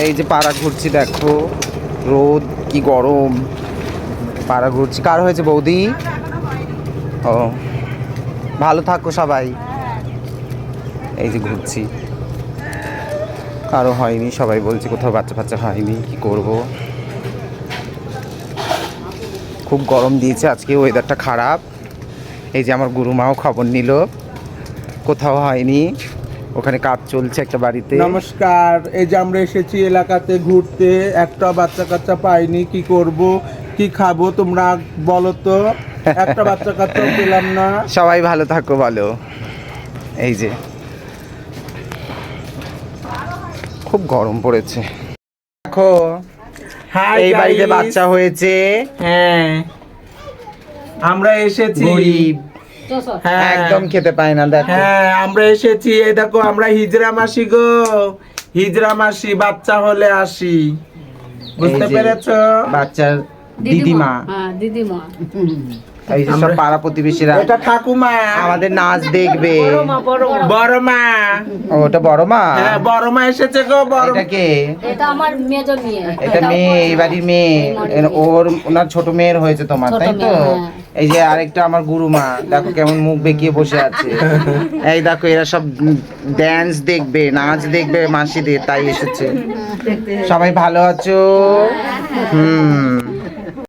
এই যে পাড়া ঘুরছি, দেখো। রোদ, কি গরম। পাড়া ঘুরছি। কার হয়েছে বৌদি? ও। ভালো থাকো সবাই। এই যে ঘুরছি। কারও হয়নি, সবাই বলছে কোথাও বাচ্চা বাচ্চা হয়নি, কি করব? খুব গরম দিয়েছে, আজকে ওয়েদারটা খারাপ। এই যে আমার গুরুমাও খবর নিল। কোথাও হয়নি। ওখানে কাজ চলছে একটা বাড়িতে। নমস্কার এই যে আমরা এসেছি এলাকাতে ঘুরতে একটা বাচ্চা কাচ্চা পাইনি কি করব কি খাব তোমরা বলো তো? একটা বাচ্চা কাচ্চা পেলাম না। সবাই ভালো থাকো বলো। এই যে। খুব গরম পড়েছে। দেখো হাই এই বাড়িতে বাচ্চা হয়েছে। হ্যাঁ। আমরা এসেছি। গরিব। হ্যাঁ। একদম খেতে পায় না দেখো। হ্যাঁ আমরা এসেছি এই দেখো আমরা হিজরা মাসি গো। হিজরা মাসি বাচ্চা হলে আসি। বুঝতে পেরেছ? বাচ্চা বাচ্চার দিদিমা। হ্যাঁ দিদিমা। এই যে সব পাড়া প্রতিবেশীরা। এটা ঠাকুমা। আমাদের নাচ দেখবে। বড় মা ও, ওটা বড় মা হ্যাঁ বড় মা এসেছে গো বড় এটা কে? এটা আমার মেজ মেয়ে। এটা মেয়ে এই বাড়ির মেয়ে। ওর ওনার ছোট মেয়ের হয়েছে তোমার তাই তো? হ্যাঁ। এই যে আরেকটা আমার গুরুমা। দেখো কেমন মুখ বেঁকিয়ে বসে আছে। এই দেখো এরা সব ড্যান্স দেখবে নাচ দেখবে মাসিদের তাই এসেছে। সবাই ভালো আছো? হুম।